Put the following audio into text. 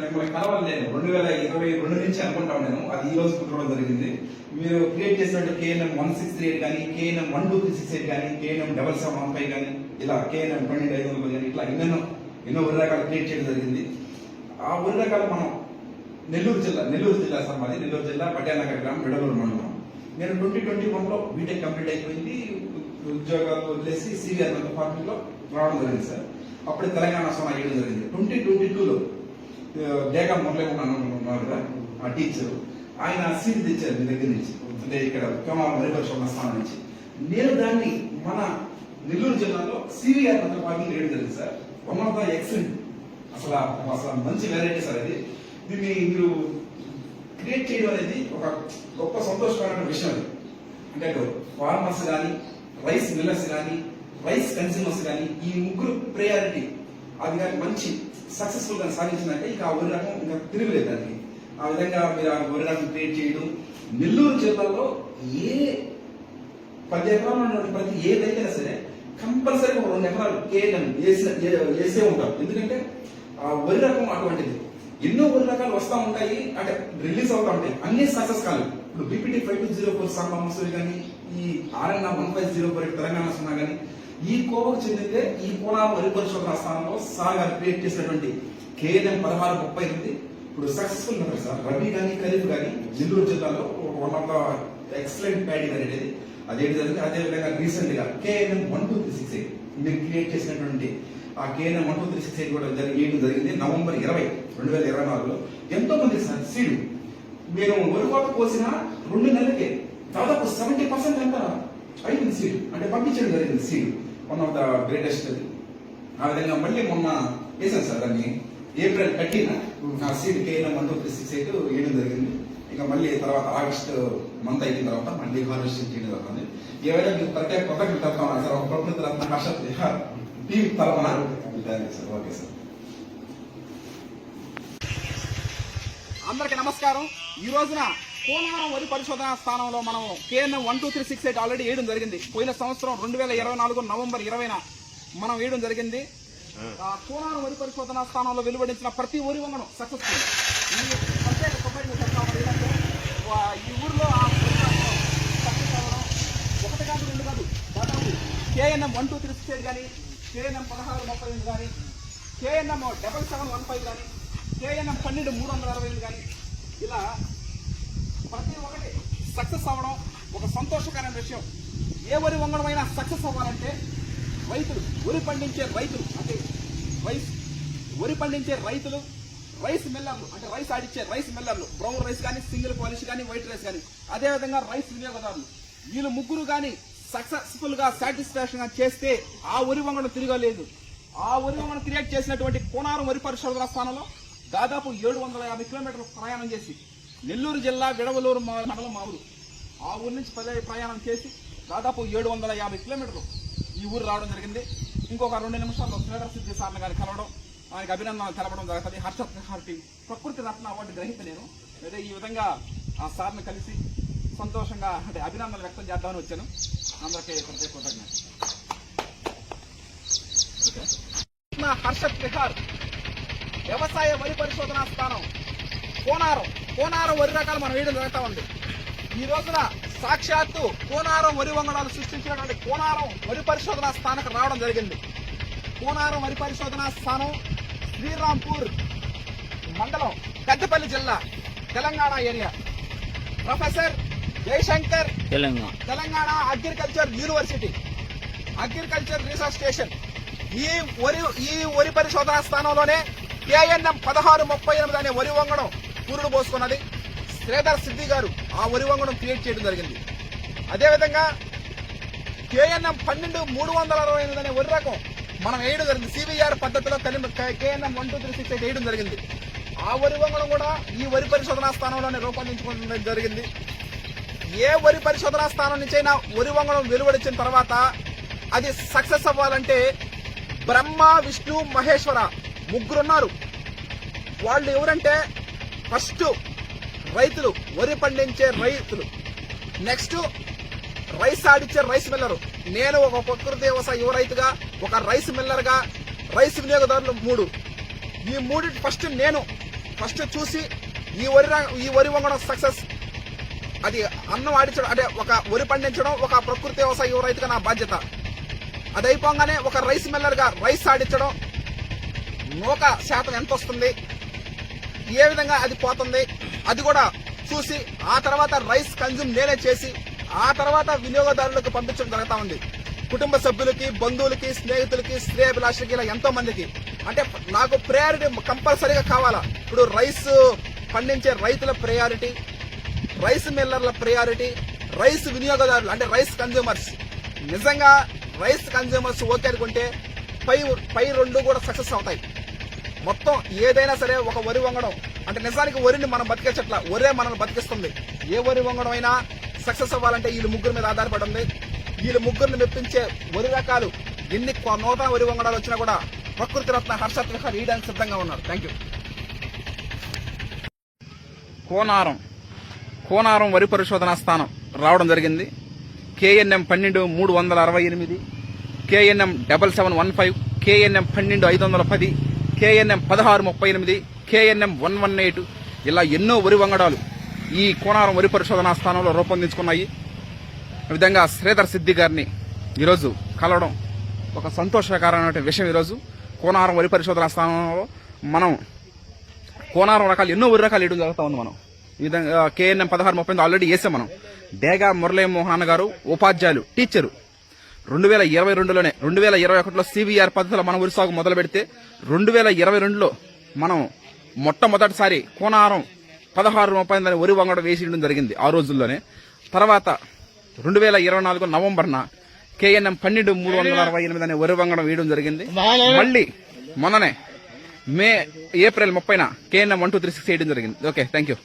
Sir మిమ్మల్ని కలవాలి నేను రెండు వేల ఇరవై రెండు నుంచి అనుకుంటా నేను అది ఈ రోజు కుదరడం జరిగింది. మీరు క్రియేట్ చేసినట్టు KNM one six three eight కానీ KNM one two three six eight కానీ KNM double seven one five కానీ ఇలా కేఎన్ఎం పన్నెండు ఐదు వందలు కానీ ఇట్లా ఎన్నెన్నో ఎన్నో వరి రకాలు క్రియేట్ చేయడం జరిగింది. ఆ వరి రకాలు మనం నెల్లూరు జిల్లా నెల్లూరు జిల్లా సార్ మాది. నెల్లూరు జిల్లా పట్యానగర్ గ్రామం విడగూరు మండలం. నేను ట్వంటీ ట్వంటీ వన్లో బీటెక్ కంప్లీట్ అయిపోయింది. ఉద్యోగాలు వదిలేసి సీనియర్ పార్టీలో రావడం జరిగింది సార్. అప్పుడే తెలంగాణ సోనా వేయడం జరిగింది. ట్వంటీ ట్వంటీ టూలో డేగా మురళీ ఉన్నారు కదా ఆ టీచర్ ఆయన సీట్ తెచ్చారు మీ దగ్గర నుంచి అంటే ఇక్కడ కోమాల మరిపరిశ్రమ స్థానం నుంచి. నేను దాన్ని మన నెల్లూరు జిల్లాలో సివిఆర్ పార్టీ పార్టీలో వేయడం జరిగింది sir. One of the excellent అసలు అసలు మంచి వెరైటీ సార్ అది దీన్ని మీరు క్రియేట్ చేయడం అనేది ఒక గొప్ప సంతోషకరమైన విషయం అది. అంటే ఫార్మర్స్ కానీ రైస్ మిల్లర్స్ కానీ రైస్ కన్స్యూమర్స్ కానీ ఈ ముగ్గురు ప్రయారిటీ అది కానీ మంచి సక్సెస్ఫుల్గా సాధించిందంటే ఇక ఆ వరి రకం ఇంకా తిరగలేదు దానికి. ఆ విధంగా మీరు ఆ వరి రకం క్రియేట్ చేయడం నెల్లూరు జిల్లాలో ఏ పది ఎకరాలు ఉన్నటువంటి ప్రతి ఏదైనా సరే కంపల్సరీ ఒక రెండు ఎకరాలు కేఎన్ఎం వేసిన వేసే ఉంటారు. ఎందుకంటే ఆ వరి రకం అటువంటిది. ఎన్నో వరి రకాలు వస్తూ ఉంటాయి అంటే రిలీజ్ అవుతా ఉంటాయి. అన్ని సక్సెస్ కాదు ఇప్పుడు BPT five two zero four Samba Masuri కానీ ఈ RNR one five zero four Telangana సున్నా కానీ ఈ కోవకు చెందితే ఈ కోణాలు వరి పరిశోధన స్థానంలో సార్ గారు క్రియేట్ చేసినటువంటి కేఎన్ఎం పదహారు ముప్పై ఎనిమిది. ఇప్పుడు సక్సెస్ఫుల్ ఉన్నారు సార్. రబీ కానీ ఖరీఫ్ కానీ నెల్లూరు జిల్లాలో one of the excellent padding అనేది. అదేంటి జరిగింది? అదే విధంగా KNM one two three six eight మీరు క్రియేట్ చేసినటువంటి ఆ KNM one two three six eight కూడా జరిగి ఏడు జరిగింది. నవంబర్ ఇరవై రెండు వేల ఇరవై నాలుగులో. ఎంతో మంది సార్ సీడు. నేను వరువాత కోసిన రెండు నెలలకే దాదాపు సెవెంటీ పర్సెంట్ ఎంత అయింది సీడ్. అంటే పంపించడం జరిగింది seed. One of the greatest ఆ విధంగా మళ్ళీ మొన్న వేసాను సార్ దాన్ని. ఏప్రిల్ థర్టీన్ నా seat KNM one two three six eight వేయడం జరిగింది. ఇక మళ్ళీ తర్వాత ఆగస్ట్ మంత్ అయిన తర్వాత మళ్ళీ హార్వెస్టింగ్ చేయడం జరుగుతుంది. ఏవైనా మీకు ప్రత్యేక కొత్త చెప్తాను సార్ ఒక ప్రకృతి రత్న హర్ష టీం తరఫున సార్ ఓకే సార్. అందరికి నమస్కారం. ఈ రోజున పోలవరం వరి పరిశోధన స్థానంలో మనం KNM one two three six eight already వేయడం జరిగింది. పోయిన సంవత్సరం రెండు వేల ఇరవై నాలుగు నవంబర్ ఇరవైన మనం వేయడం జరిగింది. ఆ. పోలవరం వరి పరిశోధన స్థానంలో వెలువడించిన ప్రతి వరి వంగడం సక్సెస్ఫుల్ ఈ ఊర్లో ఒకటి కాదు రెండు కాదు దాదాపు KNM one two three six eight కానీ కేఎన్ఎం పదహారు ముప్పై ఎనిమిది కానీ KNM double seven one five కానీ కేఎన్ఎం పన్నెండు మూడు వందల అరవై ఎనిమిది కానీ ఇలా ప్రతి ఒక్కటి సక్సెస్ అవ్వడం ఒక సంతోషకరమైన విషయం. ఏ వరి వంగడమైనా సక్సెస్ అవ్వాలంటే రైతులు వరి పండించే రైతులు అంటే రైస్ వరి పండించే రైతులు రైస్ మిల్లర్లు అంటే రైస్ ఆడిచ్చే రైస్ మిల్లర్లు బ్రౌన్ రైస్ కానీ సింగిల్ పాలిష్ కానీ వైట్ రైస్ కానీ అదేవిధంగా రైస్ వినియోగదారులు. వీళ్ళు ముగ్గురు కానీ సక్సెస్ఫుల్గా సాటిస్ఫాక్షన్గా చేస్తే ఆ వరి వంగడం తిరగలేదు. ఆ వరి వంగడం క్రియేట్ చేసినటువంటి కోనారం వరి పరిశోధన స్థానంలో దాదాపు ఏడు వందల యాభై కిలోమీటర్లు ప్రయాణం చేసి నెల్లూరు జిల్లా విడవలూరు మా- మండలం మా ఊరు ఆ ఊరు నుంచి పదే ప్రయాణం చేసి దాదాపు ఏడు వందల యాభై కిలోమీటర్లు ఈ ఊరు రావడం జరిగింది. ఇంకొక రెండు నిమిషాల్లో శ్రీధర్ సిద్ధి సార్ని గారిని కలవడం ఆయనకు అభినందనలు తెలపడం జరుగుతుంది. హర్షత్ హార్టీ ప్రకృతి రత్న అవార్డు గ్రహీత నేను. అదే ఈ విధంగా ఆ సార్ని కలిసి సంతోషంగా అంటే అభినందనలు వ్యక్తం చేద్దామని వచ్చాను. అందరికీ ప్రత్యేక కృతజ్ఞత హర్షత్ విహార్ వ్యవసాయ వరి పరిశోధనా స్థానం. కోనారం. కోనారం వరి రకాలు మనం వేయడం జరుగుతూ ఉంది. ఈ రోజున సాక్షాత్తు కోనారం వరి వంగడాలు సృష్టించినటువంటి కోనారం వరి పరిశోధనా స్థానకు రావడం జరిగింది. కోనారం వరి పరిశోధనా స్థానం శ్రీరాంపూర్ మండలం పెద్దపల్లి జిల్లా Telangana area. Professor Jayashankar Telangana. Telangana agriculture university agriculture research station. ఈ వరి ఈ వరి పరిశోధన స్థానంలోనే కేఎన్ఎం పదహారు ముప్పై ఎనిమిది అనే వరి వంగడం కూరుడు పోసుకున్నది శ్రీధర్ సిద్ధి గారు. ఆ వరి క్రియేట్ చేయడం జరిగింది. అదేవిధంగా కేఎన్ఎం పన్నెండు మూడు వందల అరవై ఎనిమిది అనే వరి రకం మనం వేయడం జరిగింది. సిబిఆర్ పద్ధతిలో కలిపి KNM one two three six eight వేయడం జరిగింది. ఆ వరి వంగడం కూడా ఈ వరి పరిశోధనా స్థానంలోనే రూపొందించుకోవడం జరిగింది. ఏ వరి పరిశోధనా స్థానం నుంచైనా వరి వంగడం వెలువడిచ్చిన తర్వాత అది సక్సెస్ అవ్వాలంటే బ్రహ్మ విష్ణు మహేశ్వర ముగ్గురున్నారు. వాళ్ళు ఎవరంటే ఫస్ట్ రైతులు వరి పండించే రైతులు. నెక్స్ట్ రైస్ ఆడిచ్చే రైస్ మిల్లరు. నేను ఒక ప్రకృతి వ్యవసాయ యువ రైతుగా ఒక రైస్ మిల్లర్గా రైస్ వినియోగదారులు మూడు. ఈ మూడింటి ఫస్ట్ నేను. ఫస్ట్ చూసి ఈ వరి ఈ వరి వంగడం సక్సెస్. అది అన్నం ఆడించడం అంటే ఒక వరి పండించడం ఒక ప్రకృతి వ్యవసాయ యువ రైతుగా నా బాధ్యత. అది అయిపోగానే ఒక రైస్ మిల్లర్గా రైస్ ఆడించడం నూక శాతం ఎంత వస్తుంది ఏ విధంగా అది పోతుంది అది కూడా చూసి ఆ తర్వాత రైస్ కన్జ్యూమ్ నేనే చేసి ఆ తర్వాత వినియోగదారులకు పంపించడం జరుగుతా ఉంది. కుటుంబ సభ్యులకి బంధువులకి స్నేహితులకి శ్రేయభిలాషులకి ఇలా ఎంతో మందికి. అంటే నాకు ప్రయారిటీ కంపల్సరీగా కావాలా? ఇప్పుడు రైస్ పండించే రైతుల ప్రయారిటీ రైస్ మిల్లర్ల ప్రయారిటీ రైస్ వినియోగదారులు అంటే రైస్ కన్జ్యూమర్స్ నిజంగా రైస్ కన్జ్యూమర్స్ ఓకే అనుకుంటే పై పై రెండు కూడా సక్సెస్ అవుతాయి. మొత్తం ఏదైనా సరే ఒక వరి వంగడం. అంటే నిజానికి వరిని మనం బతికేచట్ల వరే మనల్ని బతికిస్తుంది. ఏ వరి వంగడం అయినా సక్సెస్ అవ్వాలంటే వీళ్ళు ముగ్గురు మీద ఆధారపడి ఉంది. వీళ్ళు ముగ్గురిని మెప్పించే వరి రకాలు ఎన్ని కొ- నూతన వరి వంగడాలు వచ్చినా కూడా ప్రకృతి రత్న హర్షత్ విహార్ ఈడానికి సిద్ధంగా ఉన్నారు. Thank you Konaram. కోనారం వరి పరిశోధనా స్థానం రావడం జరిగింది. కేఎన్ఎం పన్నెండు మూడు వందల అరవై ఎనిమిది KNM double seven one five KNM పన్నెండు ఐదు వందల పది కేఎన్ఎం పదహారు ముప్పై ఎనిమిది కేఎన్ఎం వన్ వన్ ఎయిట్ ఇలా ఎన్నో వరి వంగడాలు ఈ కోనారం వరి పరిశోధనా స్థానంలో రూపొందించుకున్నాయి. ఈ విధంగా శ్రీధర్ సిద్ధి గారిని ఈరోజు కలవడం ఒక సంతోషకరమైన విషయం ఈరోజు. కోనారం వరి పరిశోధనా స్థానంలో మనం కోనారం రకాలు ఎన్నో వరి రకాలు వేయడం జరుగుతూ ఉంది మనం. ఈ విధంగా కేఎన్ఎం పదహారు ముప్పై ఎనిమిది ఆల్రెడీ వేసాం మనం. డేగా మురళీ మోహన్ గారు ఉపాధ్యాయులు టీచరు రెండు వేల ఇరవై రెండులోనే రెండు వేల ఇరవై ఒకటిలో సివిఆర్ పద్ధతిలో మనం వరి సాగు మొదలు పెడితే రెండు వేల ఇరవై రెండులో మనం మొట్టమొదటిసారి కోనారం పదహారు రూపాయల వరి వంగడం వేసేయడం జరిగింది ఆ రోజుల్లోనే. తర్వాత రెండు వేల ఇరవై నాలుగు నవంబర్న కేఎన్ఎం పన్నెండు మూడు వందల అరవై ఎనిమిది అనే వరి వంగడం వేయడం జరిగింది. మళ్ళీ మొన్ననే మే ఏప్రిల్ ముప్పైన KNM one two three six వేయడం జరిగింది. Okay thank you